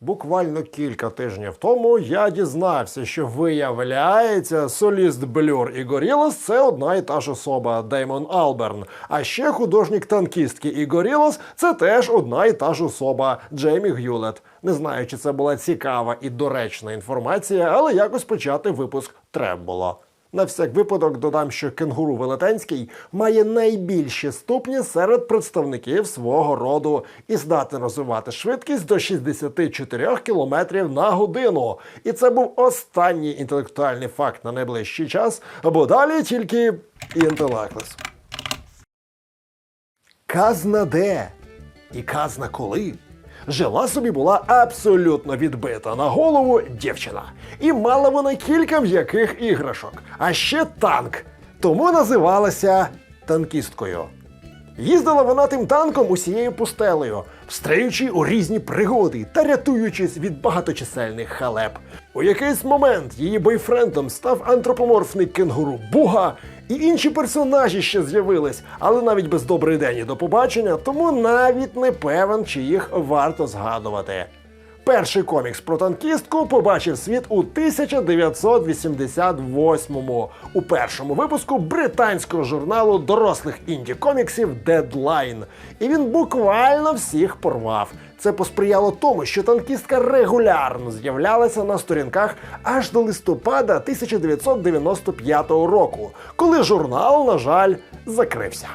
Буквально кілька тижнів тому я дізнався, що виявляється, соліст Блюр і Горілос це одна і та ж особа Деймон Алберн. А ще художник танкістки і Горілос це теж одна і та ж особа Джеймі Гюлет. Не знаю, чи це була цікава і доречна інформація, але якось почати випуск треба було. На всяк випадок додам, що кенгуру Велетенський має найбільші ступні серед представників свого роду і здатний розвивати швидкість до 64 км на годину. І це був останній інтелектуальний факт на найближчий час, бо далі тільки інтелектус. Казна де і казна коли. Жила собі була абсолютно відбита на голову дівчина. І мала вона кілька м'яких іграшок, а ще танк. Тому називалася танкісткою. Їздила вона тим танком усією пустелею, встряючи у різні пригоди та рятуючись від багаточисельних халеп. У якийсь момент її бойфрендом став антропоморфний кенгуру Буга, і інші персонажі ще з'явились, але навіть без добрий день і до побачення, тому навіть не певен, чи їх варто згадувати. Перший комікс про танкістку побачив світ у 1988-му у першому випуску британського журналу дорослих інді-коміксів Deadline. І він буквально всіх порвав. Це посприяло тому, що танкістка регулярно з'являлася на сторінках аж до листопада 1995 року, коли журнал, на жаль, закрився.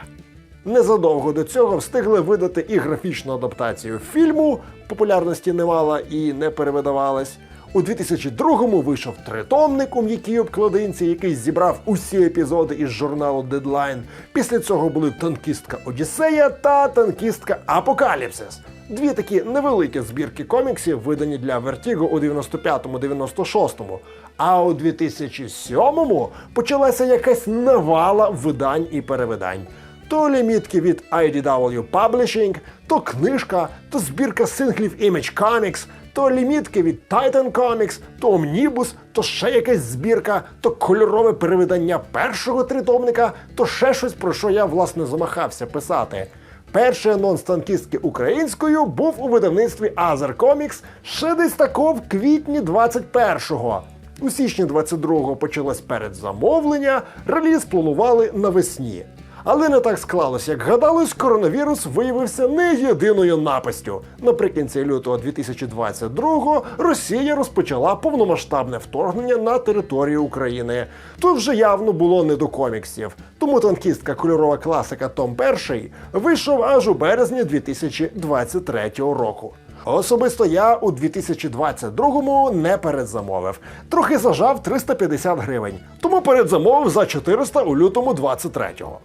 Незадовго до цього встигли видати і графічну адаптацію фільму, популярності не мала і не перевидавалась. У 2002-му вийшов тритомник у м'якій обкладинці, який зібрав усі епізоди із журналу Deadline. Після цього були танкістка Одіссея та танкістка Апокаліпсис. Дві такі невеликі збірки коміксів, видані для Vertigo у 95-му-96-му. А у 2007-му почалася якась навала видань і перевидань то лімітки від IDW Publishing, то книжка, то збірка синглів Image Comics, то лімітки від Titan Comics, то Omnibus, то ще якась збірка, то кольорове перевидання першого тритомника, то ще щось, про що я власне замахався писати. Перший анонс танкістки українською був у видавництві Other Comics ще десь тако в квітні 21-го. У січні 22-го почалось передзамовлення, реліз планували навесні. Але не так склалось, як гадалось, коронавірус виявився не єдиною напастю. Наприкінці лютого 2022-го Росія розпочала повномасштабне вторгнення на територію України. Тут вже явно було не до коміксів. Тому танкістка кольорова класика Том І вийшов аж у березні 2023 року. Особисто я у 2022-му не передзамовив. Трохи зажав 350 гривень, тому передзамовив за 400 у лютому 23-го.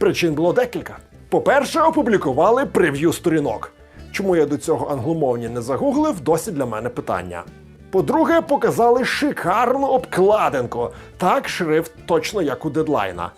Причин було декілька. По-перше, опублікували прев'ю сторінок. Чому я до цього англомовні не загуглив, досі для мене питання. По-друге, показали шикарну обкладинку. Так, шрифт точно як у дедлайна.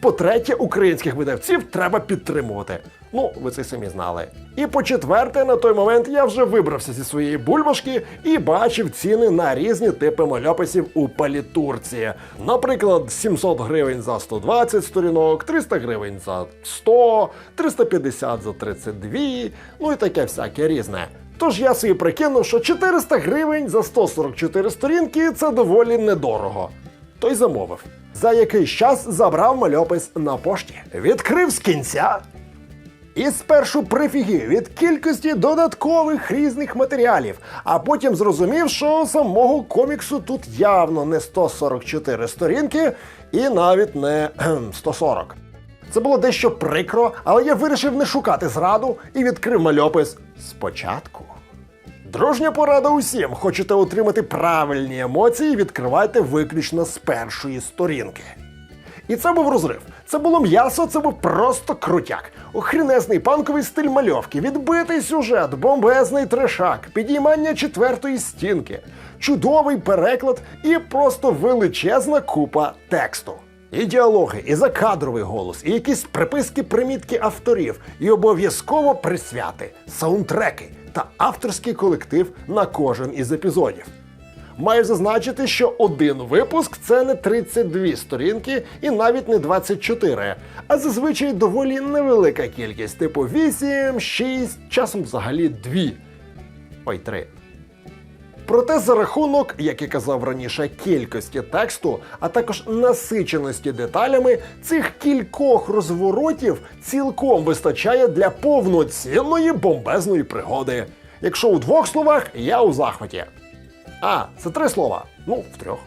По-третє, українських видавців треба підтримувати. Ну, ви це самі знали. І по-четверте, на той момент я вже вибрався зі своєї бульбашки і бачив ціни на різні типи мальописів у палітурці. Наприклад, 700 гривень за 120 сторінок, 300 гривень за 100, 350 за 32, ну і таке всяке різне. Тож я собі прикинув, що 400 гривень за 144 сторінки це доволі недорого. Той замовив. За якийсь час забрав мальопис на пошті. Відкрив з кінця. І спершу прифігів від кількості додаткових різних матеріалів, а потім зрозумів, що самого коміксу тут явно не 144 сторінки і навіть не 140. Це було дещо прикро, але я вирішив не шукати зраду і відкрив мальопис спочатку. Дружня порада усім. Хочете отримати правильні емоції, відкривайте виключно з першої сторінки. І це був розрив. Це було м'ясо, це був просто крутяк. Охрінезний панковий стиль мальовки, відбитий сюжет, бомбезний трешак, підіймання четвертої стінки, чудовий переклад і просто величезна купа тексту. І діалоги, і закадровий голос, і якісь приписки примітки авторів, і обов'язково присвяти, саундтреки та авторський колектив на кожен із епізодів. Маю зазначити, що один випуск це не 32 сторінки і навіть не 24, а зазвичай доволі невелика кількість, типу 8, 6, часом взагалі 2. Ой, 3. Проте за рахунок, як і казав раніше, кількості тексту, а також насиченості деталями, цих кількох розворотів цілком вистачає для повноцінної бомбезної пригоди. Якщо у двох словах, я у захваті. А, це три слова. Ну, в трьох.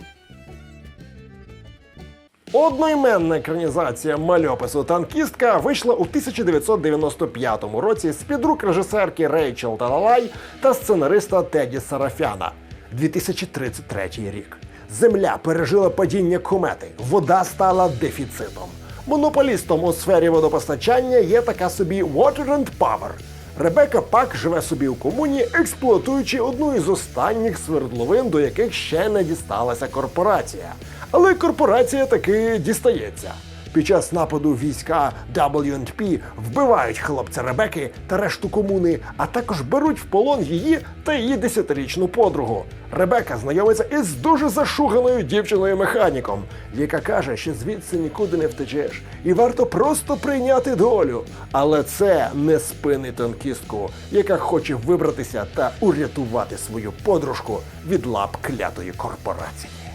Одноіменна екранізація мальопису танкістка вийшла у 1995 році з-під рук режисерки Рейчел Талалай та сценариста Теді Сарафяна. 2033 рік. Земля пережила падіння комети, вода стала дефіцитом. Монополістом у сфері водопостачання є така собі Water and Power. Ребека Пак живе собі у комуні, експлуатуючи одну із останніх свердловин, до яких ще не дісталася корпорація. Але корпорація таки дістається. Під час нападу війська WNP вбивають хлопця Ребеки та решту комуни, а також беруть в полон її та її десятирічну подругу. Ребека знайомиться із дуже зашуганою дівчиною механіком, яка каже, що звідси нікуди не втечеш, і варто просто прийняти долю. Але це не спинить танкістку, яка хоче вибратися та урятувати свою подружку від лап клятої корпорації.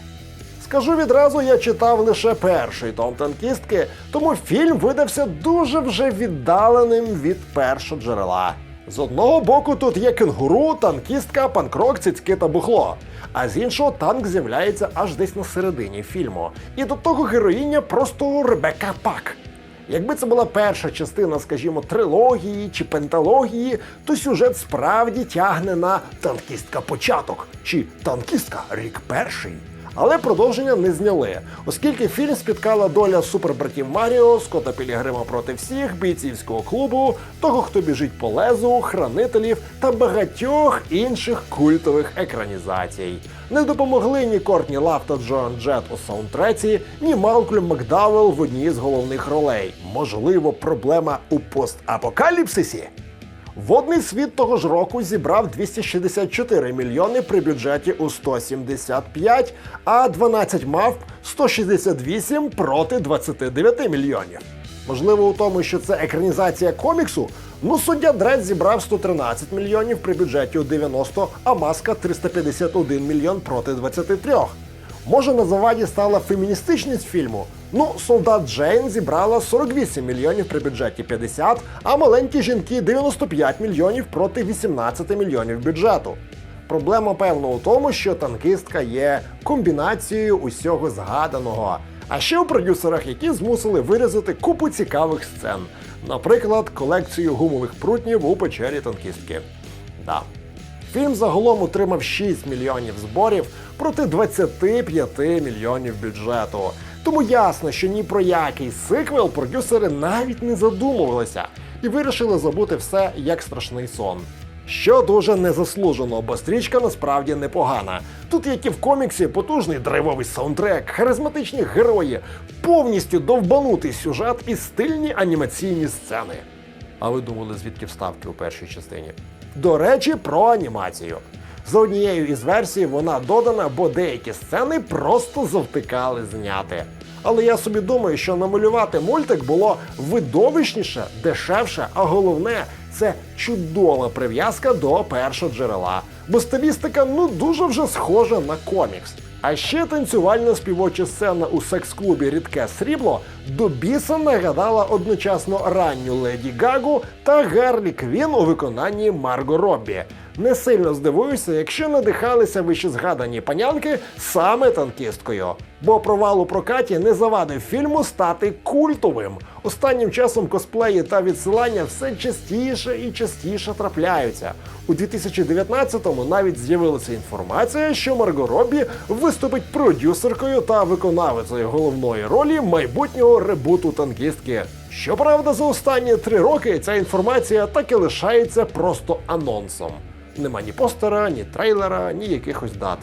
Скажу відразу, я читав лише перший том танкістки, тому фільм видався дуже вже віддаленим від першого джерела. З одного боку тут є кенгуру, танкістка, панкрок, цицьки та бухло. А з іншого танк з'являється аж десь на середині фільму. І до того героїня просто Ребека Пак. Якби це була перша частина, скажімо, трилогії чи пенталогії, то сюжет справді тягне на танкістка початок чи танкістка рік перший. Але продовження не зняли, оскільки фільм спіткала доля супербратів Маріо, Скотта Пілігрима проти всіх, бійцівського клубу, того, хто біжить по лезу, хранителів та багатьох інших культових екранізацій. Не допомогли ні Кортні Лав та Джоан Джет у саундтреці, ні Малкольм Макдауелл в одній з головних ролей. Можливо, проблема у постапокаліпсисі? Водний світ того ж року зібрав 264 мільйони при бюджеті у 175, а 12 мавп 168 проти 29 мільйонів. Можливо, у тому, що це екранізація коміксу. Ну, суддя Дред зібрав 113 мільйонів при бюджеті у 90, а маска 351 мільйон проти 23. Може, на заваді стала феміністичність фільму? Ну, солдат Джейн зібрала 48 мільйонів при бюджеті 50, а маленькі жінки 95 мільйонів проти 18 мільйонів бюджету. Проблема, певно, у тому, що танкистка є комбінацією усього згаданого. А ще у продюсерах, які змусили вирізати купу цікавих сцен, наприклад, колекцію гумових прутнів у печері танкістки. Да. Фільм загалом отримав 6 мільйонів зборів проти 25 мільйонів бюджету. Тому ясно, що ні про який сиквел продюсери навіть не задумувалися і вирішили забути все як страшний сон. Що дуже незаслужено, бо стрічка насправді непогана. Тут, як і в коміксі, потужний драйвовий саундтрек, харизматичні герої, повністю довбанутий сюжет і стильні анімаційні сцени. А ви думали, звідки вставки у першій частині? До речі, про анімацію. За однією із версій вона додана, бо деякі сцени просто завтикали зняти. Але я собі думаю, що намалювати мультик було видовищніше, дешевше, а головне це чудова прив'язка до першого джерела. Бо стилістика ну дуже вже схожа на комікс. А ще танцювальна співоча сцена у секс-клубі Рідке срібло до біса нагадала одночасно ранню Леді Гагу та Гарлі Квін у виконанні Марго Роббі. Не сильно здивуюся, якщо надихалися вище згадані панянки саме танкісткою. Бо провал у прокаті не завадив фільму стати культовим. Останнім часом косплеї та відсилання все частіше і частіше трапляються. У 2019-му навіть з'явилася інформація, що Марго Роббі виступить продюсеркою та виконавицею головної ролі майбутнього ребуту танкістки. Щоправда, за останні три роки ця інформація так і лишається просто анонсом. Нема ні постера, ні трейлера, ні якихось дат.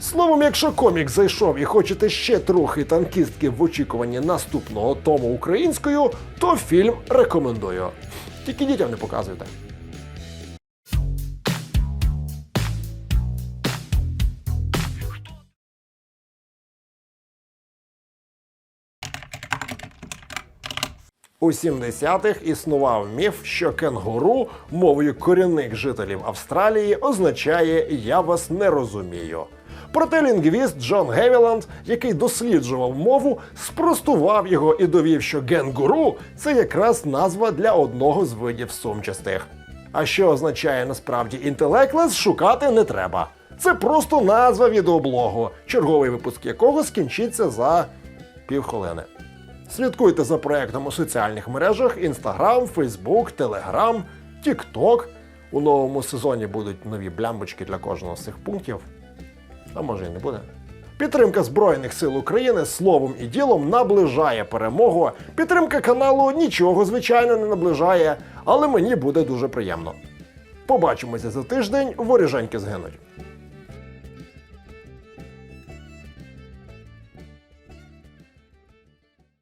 Словом, якщо комік зайшов і хочете ще трохи танкістки в очікуванні наступного тому українською, то фільм рекомендую. Тільки дітям не показуйте. У 70-х існував міф, що кенгуру мовою корінних жителів Австралії означає Я вас не розумію. Проте лінгвіст Джон Гевіланд, який досліджував мову, спростував його і довів, що генгуру це якраз назва для одного з видів сумчастих. А що означає насправді інтелеклес, шукати не треба. Це просто назва відеоблогу, черговий випуск якого скінчиться за півхвилини. Слідкуйте за проектом у соціальних мережах Instagram, Facebook, Telegram, TikTok. У новому сезоні будуть нові блямбочки для кожного з цих пунктів. А може і не буде. Підтримка Збройних сил України словом і ділом наближає перемогу. Підтримка каналу нічого, звичайно, не наближає, але мені буде дуже приємно. Побачимося за тиждень, воріженьки згинуть.